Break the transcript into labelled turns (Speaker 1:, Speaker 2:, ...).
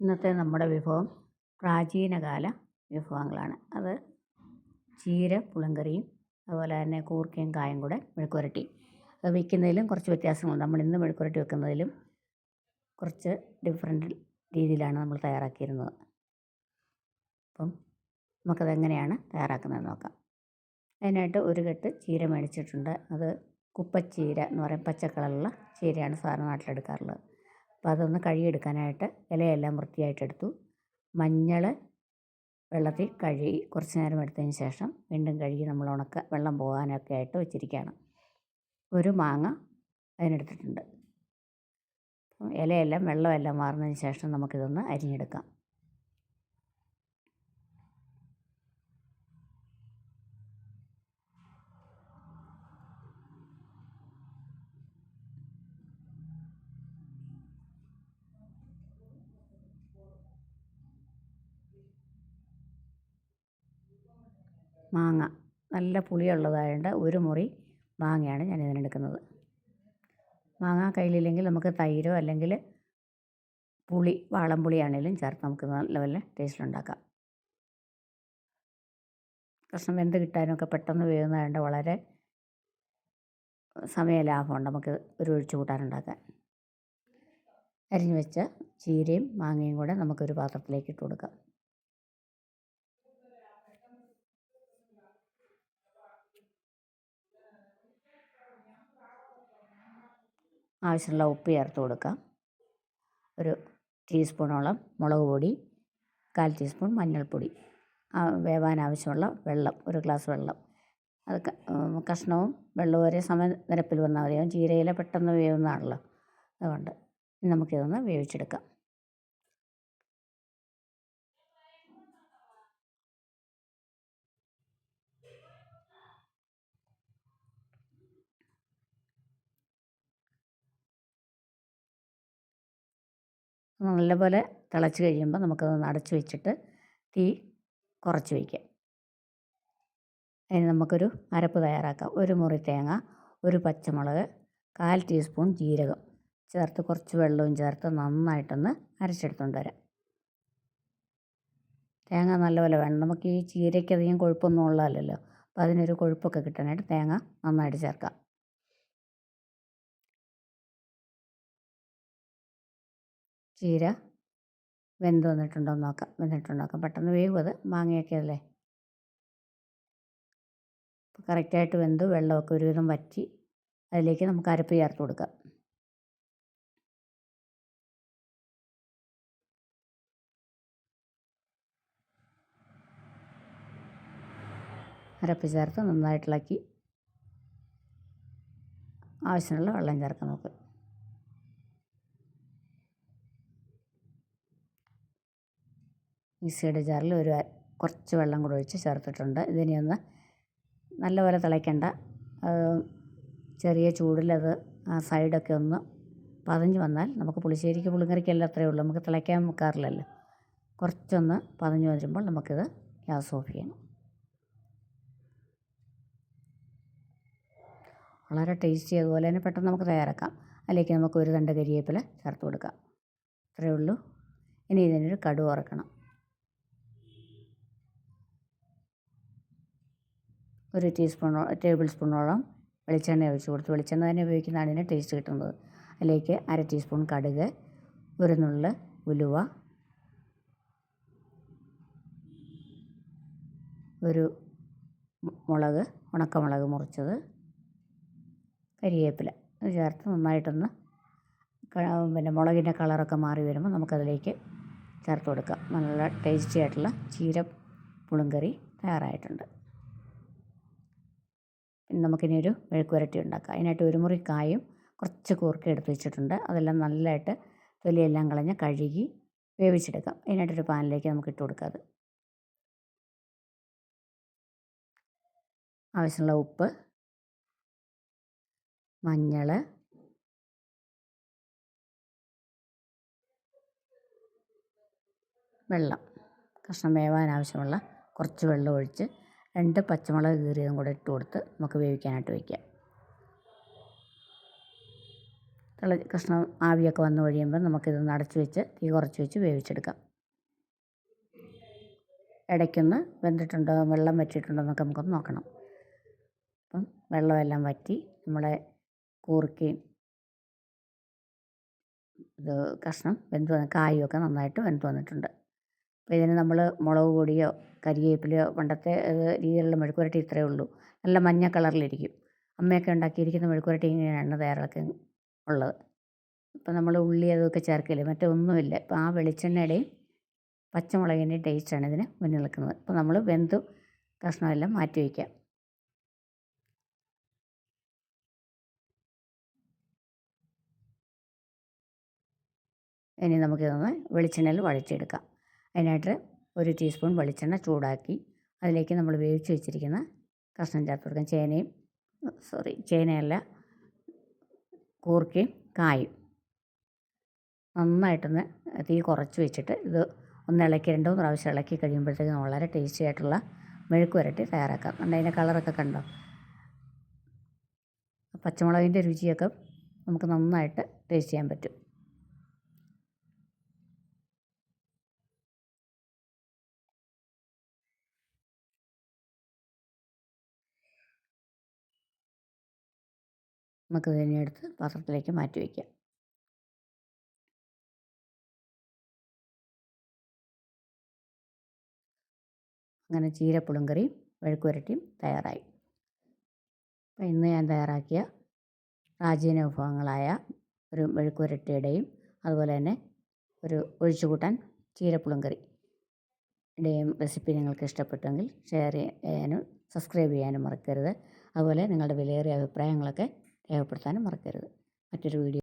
Speaker 1: ഇന്നത്തെ നമ്മുടെ വിഭവം പ്രാചീനകാല വിഭവങ്ങളാണ്. അത് ചീര പുളിങ്കറിയും അതുപോലെ തന്നെ കൂർക്കയും കായും കൂടെ മെഴുക്കുരട്ടി അത് വയ്ക്കുന്നതിലും കുറച്ച് വ്യത്യാസങ്ങളുണ്ട്. നമ്മൾ ഇന്ന് മെഴുക്കുരട്ടി വെക്കുന്നതിലും കുറച്ച് ഡിഫറെന്റ് രീതിയിലാണ് നമ്മൾ തയ്യാറാക്കിയിരുന്നത്. അപ്പം നമുക്കത് എങ്ങനെയാണ് തയ്യാറാക്കുന്നത് നോക്കാം. അതിനായിട്ട് ഒരു കെട്ട് ചീര മേടിച്ചിട്ടുണ്ട്. അത് കുപ്പച്ചീര എന്ന് പറയും. പച്ച കളറുള്ള ചീരയാണ് സാധാരണ നാട്ടിലെടുക്കാറുള്ളത്. അപ്പോൾ അതൊന്ന് കഴുകിയെടുക്കാനായിട്ട് ഇലയെല്ലാം വൃത്തിയായിട്ടെടുത്തു. മഞ്ഞൾ വെള്ളത്തിൽ കഴുകി കുറച്ച് നേരം എടുത്തതിന് ശേഷം വീണ്ടും കഴുകി നമ്മൾ ഉണക്ക വെള്ളം പോകാനൊക്കെ ആയിട്ട് വെച്ചിരിക്കുകയാണ്. ഒരു മാങ്ങ അതിനെടുത്തിട്ടുണ്ട്. ഇലയെല്ലാം വെള്ളമെല്ലാം മാറുന്നതിന് ശേഷം നമുക്കിതൊന്ന് അരിഞ്ഞെടുക്കാം. മാങ്ങ. നല്ല പുളിയുള്ളതായതുകൊണ്ട് ഒരു മുറി മാങ്ങയാണ് ഞാൻ ഇതിനെടുക്കുന്നത് മാങ്ങ കയ്യിലില്ലെങ്കിൽ നമുക്ക് തൈരോ അല്ലെങ്കിൽ പുളി വാളംപുളിയാണെങ്കിലും ചേർത്ത് നമുക്ക് നല്ല വല്ല ടേസ്റ്റിലുണ്ടാക്കാം. കഷ്ണം വെന്ത് കിട്ടാനൊക്കെ പെട്ടെന്ന് വേകുന്നതുകൊണ്ട് വളരെ സമയ ലാഭമുണ്ട് നമുക്ക് ഒരു ഒഴിച്ചു കൂട്ടാനുണ്ടാക്കാൻ. അരിഞ്ഞു വെച്ച ചീരയും മാങ്ങയും കൂടെ നമുക്കൊരു പാത്രത്തിലേക്ക് ഇട്ട് കൊടുക്കാം. ആവശ്യമുള്ള ഉപ്പ് ചേർത്ത് കൊടുക്കാം. ഒരു ടീസ്പൂണോളം മുളക് പൊടി കാൽ ടീസ്പൂൺ മഞ്ഞൾപ്പൊടി വേവാൻ ആവശ്യമുള്ള വെള്ളം ഒരു ഗ്ലാസ് വെള്ളം. അത് കഷ്ണവും വെള്ളവും ഒരേ സമയം നിരപ്പിൽ വന്നാൽ മതിയാവും ചീരയില പെട്ടെന്ന് വേവുന്നതാണല്ലോ. അതുകൊണ്ട് നമുക്കിതൊന്ന് വേവിച്ചെടുക്കാം. നല്ലപോലെ തിളച്ച് കഴിയുമ്പോൾ നമുക്കതൊന്ന് അടച്ച് വെച്ചിട്ട് തീ കുറച്ച് വയ്ക്കാം അതിന് നമുക്കൊരു അരപ്പ് തയ്യാറാക്കാം. ഒരു മുറി തേങ്ങ ഒരു പച്ചമുളക് കാൽ ടീസ്പൂൺ ജീരകം. ചേർത്ത് കുറച്ച് വെള്ളവും ചേർത്ത് നന്നായിട്ടൊന്ന് അരച്ചെടുത്തുകൊണ്ട് വരാം. തേങ്ങ നല്ലപോലെ വേണം. നമുക്ക് ഈ ചീരയ്ക്ക് അധികം കൊഴുപ്പൊന്നും ഉള്ളതല്ലല്ലോ. അപ്പോൾ അതിനൊരു കൊഴുപ്പൊക്കെ കിട്ടാനായിട്ട് തേങ്ങ നന്നായിട്ട് ചേർക്കാം. ചീര വെന്ത് വന്നിട്ടുണ്ടോ എന്ന് നോക്കാം. വെന്തിട്ടുണ്ടോ നോക്കാം. പെട്ടെന്ന് വേവും അത്. മാങ്ങയൊക്കെ അല്ലേ? കറക്റ്റായിട്ട് വെന്ത് വെള്ളമൊക്കെ ഒരുവിധം വറ്റി അതിലേക്ക് നമുക്ക് അരപ്പ് ചേർത്ത് കൊടുക്കാം. അരപ്പ് ചേർത്ത് നന്നായിട്ടിളക്കി ആവശ്യമുള്ള വെള്ളം ചേർക്കാം നമുക്ക്. മിക്സിയുടെ ജാറിൽ ഒരു കുറച്ച് വെള്ളം കൂടെ ഒഴിച്ച് ചേർത്തിട്ടുണ്ട്. ഇതിനെ ഒന്ന് നല്ലപോലെ തിളയ്ക്കണ്ട. ചെറിയ ചൂടിലത് ആ സൈഡൊക്കെ ഒന്ന് പതഞ്ഞ് വന്നാൽ നമുക്ക് പുളിശ്ശേരിക്ക് പുളിങ്കറിക്കല്ല അത്രയേ ഉള്ളൂ. നമുക്ക് തിളയ്ക്കാൻ വെക്കാറില്ലല്ലോ. കുറച്ചൊന്ന് പതഞ്ഞ് വരുമ്പോൾ നമുക്കിത് ഗ്യാസ് ഓഫ് ചെയ്യണം. വളരെ ടേസ്റ്റി അതുപോലെ തന്നെ പെട്ടെന്ന് നമുക്ക് തയ്യാറാക്കാം. അതിലേക്ക് നമുക്ക് ഒരു തണ്ട് കരിയേപ്പില ചേർത്ത് കൊടുക്കാം. അത്രയേ ഉള്ളൂ. ഇനി ഇതിനൊരു കടുവ ഒരു ടീസ്പൂൺ ടേബിൾ സ്പൂണോളം വെളിച്ചെണ്ണ ഒഴിച്ച് കൊടുത്ത്. വെളിച്ചെണ്ണ തന്നെ ഉപയോഗിക്കുന്നതാണ് ഇതിന് ടേസ്റ്റ് കിട്ടുന്നത്. അതിലേക്ക് അര ടീസ്പൂൺ കടുക് ഒരു ഉലുവ ഒരു മുളക് ഉണക്കമുളക് മുറിച്ചത് കരിവേപ്പില ചേർത്ത് നന്നായിട്ടൊന്ന് പിന്നെ മുളകിന്റെ കളറൊക്കെ മാറി വരുമ്പോൾ നമുക്കതിലേക്ക് ചേർത്ത് കൊടുക്കാം. നല്ല ടേസ്റ്റി ആയിട്ടുള്ള ചീര പുളിങ്കറി തയ്യാറായിട്ടുണ്ട്. നമുക്കിനി ഒരു മെഴുക്ക് വരട്ടി ഉണ്ടാക്കാം. അതിനായിട്ട് ഒരു മുറി കായും കുറച്ച് കൂർക്ക എടുത്ത് വെച്ചിട്ടുണ്ട്. അതെല്ലാം നല്ലതായിട്ട് തൊലിയെല്ലാം കളഞ്ഞ് കഴുകി വേവിച്ചെടുക്കാം. അതിനായിട്ടൊരു പാനിലേക്ക് നമുക്ക് ഇട്ട് കൊടുക്കാം അത്. ആവശ്യമുള്ള ഉപ്പ് മഞ്ഞൾ വെള്ളം. കഷ്ണം വേവാൻ ആവശ്യമുള്ള കുറച്ച് വെള്ളം ഒഴിച്ച് രണ്ട് പച്ചമുളക് കീറിയതും കൂടെ ഇട്ട് കൊടുത്ത് നമുക്ക് വേവിക്കാനായിട്ട് വയ്ക്കാം തിള കഷ്ണം ആവിയൊക്കെ വന്നു കഴിയുമ്പോൾ നമുക്കിതൊന്ന് അടച്ച് വെച്ച് തീ കുറച്ച് വെച്ച് വേവിച്ചെടുക്കാം. ഇടയ്ക്കൊന്ന് വെന്തിട്ടുണ്ടോ വെള്ളം വറ്റിയിട്ടുണ്ടോ എന്നൊക്കെ നമുക്കൊന്ന് നോക്കണം. അപ്പം വെള്ളമെല്ലാം വറ്റി നമ്മളെ കൂർക്കയും ഇത് കഷ്ണം വെന്ത് വന്ന് കായുമൊക്കെ നന്നായിട്ട് വെന്ത് വന്നിട്ടുണ്ട്. അപ്പോൾ ഇതിന് നമ്മൾ മുളക് പൊടിയോ കരിവേപ്പിലയോ പണ്ടത്തെ രീതിയിലുള്ള മെഴുക്കുപുരട്ടി ഇത്രയേ ഉള്ളൂ. നല്ല മഞ്ഞ കളറിലിരിക്കും. അമ്മയൊക്കെ ഉണ്ടാക്കിയിരിക്കുന്ന മെഴുക്കുപുരട്ടി ഇങ്ങനെയാണ് തയ്യാറാക്കി ഉള്ളത്. ഇപ്പം നമ്മൾ ഉള്ളി അതൊക്കെ ചേർക്കില്ല? മറ്റൊന്നുമില്ല. ഇപ്പം ആ വെളിച്ചെണ്ണയുടെയും പച്ചമുളകിന്റെയും ടേസ്റ്റാണ് ഇതിന് മുന്നിൽ നിൽക്കുന്നത്. അപ്പോൾ നമ്മൾ വെന്തു കഷ്ണമെല്ലാം മാറ്റി വയ്ക്കാം. ഇനി നമുക്കിതൊന്ന് വെളിച്ചെണ്ണയിൽ വഴച്ചെടുക്കാം അതിനായിട്ട് ഒരു ടീസ്പൂൺ വെളിച്ചെണ്ണ ചൂടാക്കി അതിലേക്ക് നമ്മൾ വേവിച്ച് വെച്ചിരിക്കുന്ന കഷ്ണം ചേർത്ത് കൊടുക്കാം. ചേനയും സോറി ചേനയല്ല കൂർക്കയും കായും. നന്നായിട്ടൊന്ന് തീ കുറച്ച് വെച്ചിട്ട് ഇത് ഒന്ന് ഇളക്കി രണ്ടോ പ്രാവശ്യം ഇളക്കി കഴിയുമ്പോഴത്തേക്കും വളരെ ടേസ്റ്റി ആയിട്ടുള്ള മെഴുക്ക് വരട്ടി തയ്യാറാക്കാം. കണ്ടോ അതിന്റെ കളറൊക്കെ കണ്ടോ? പച്ചമുളകിന്റെ രുചിയൊക്കെ നമുക്ക് നന്നായിട്ട് ടേസ്റ്റ് ചെയ്യാൻ പറ്റും. നമുക്ക് ഇതിനെ എടുത്ത് പാത്രത്തിലേക്ക് മാറ്റി വയ്ക്കാം അങ്ങനെ ചീരപ്പുളുങ്കറിയും മെഴുക്ക് വഴുക്കുരട്ടിയും തയ്യാറായി. അപ്പോൾ ഇന്ന് ഞാൻ തയ്യാറാക്കിയ പ്രാചീന വിഭവങ്ങളായ ഒരു മെഴുക്ക് പുരട്ടിയുടെയും അതുപോലെ തന്നെ ഒരു ഒഴിച്ചുകൂട്ടാൻ ചീരപ്പുളുങ്കറി യുടെയും റെസിപ്പി നിങ്ങൾക്ക് ഇഷ്ടപ്പെട്ടെങ്കിൽ ഷെയർ ചെയ്യാനും സബ്സ്ക്രൈബ് ചെയ്യാനും മറക്കരുത്. അതുപോലെ നിങ്ങളുടെ വിലയേറിയ അഭിപ്രായങ്ങളൊക്കെ രേഖപ്പെടുത്താനും മറക്കരുത്. മറ്റൊരു വീഡിയോ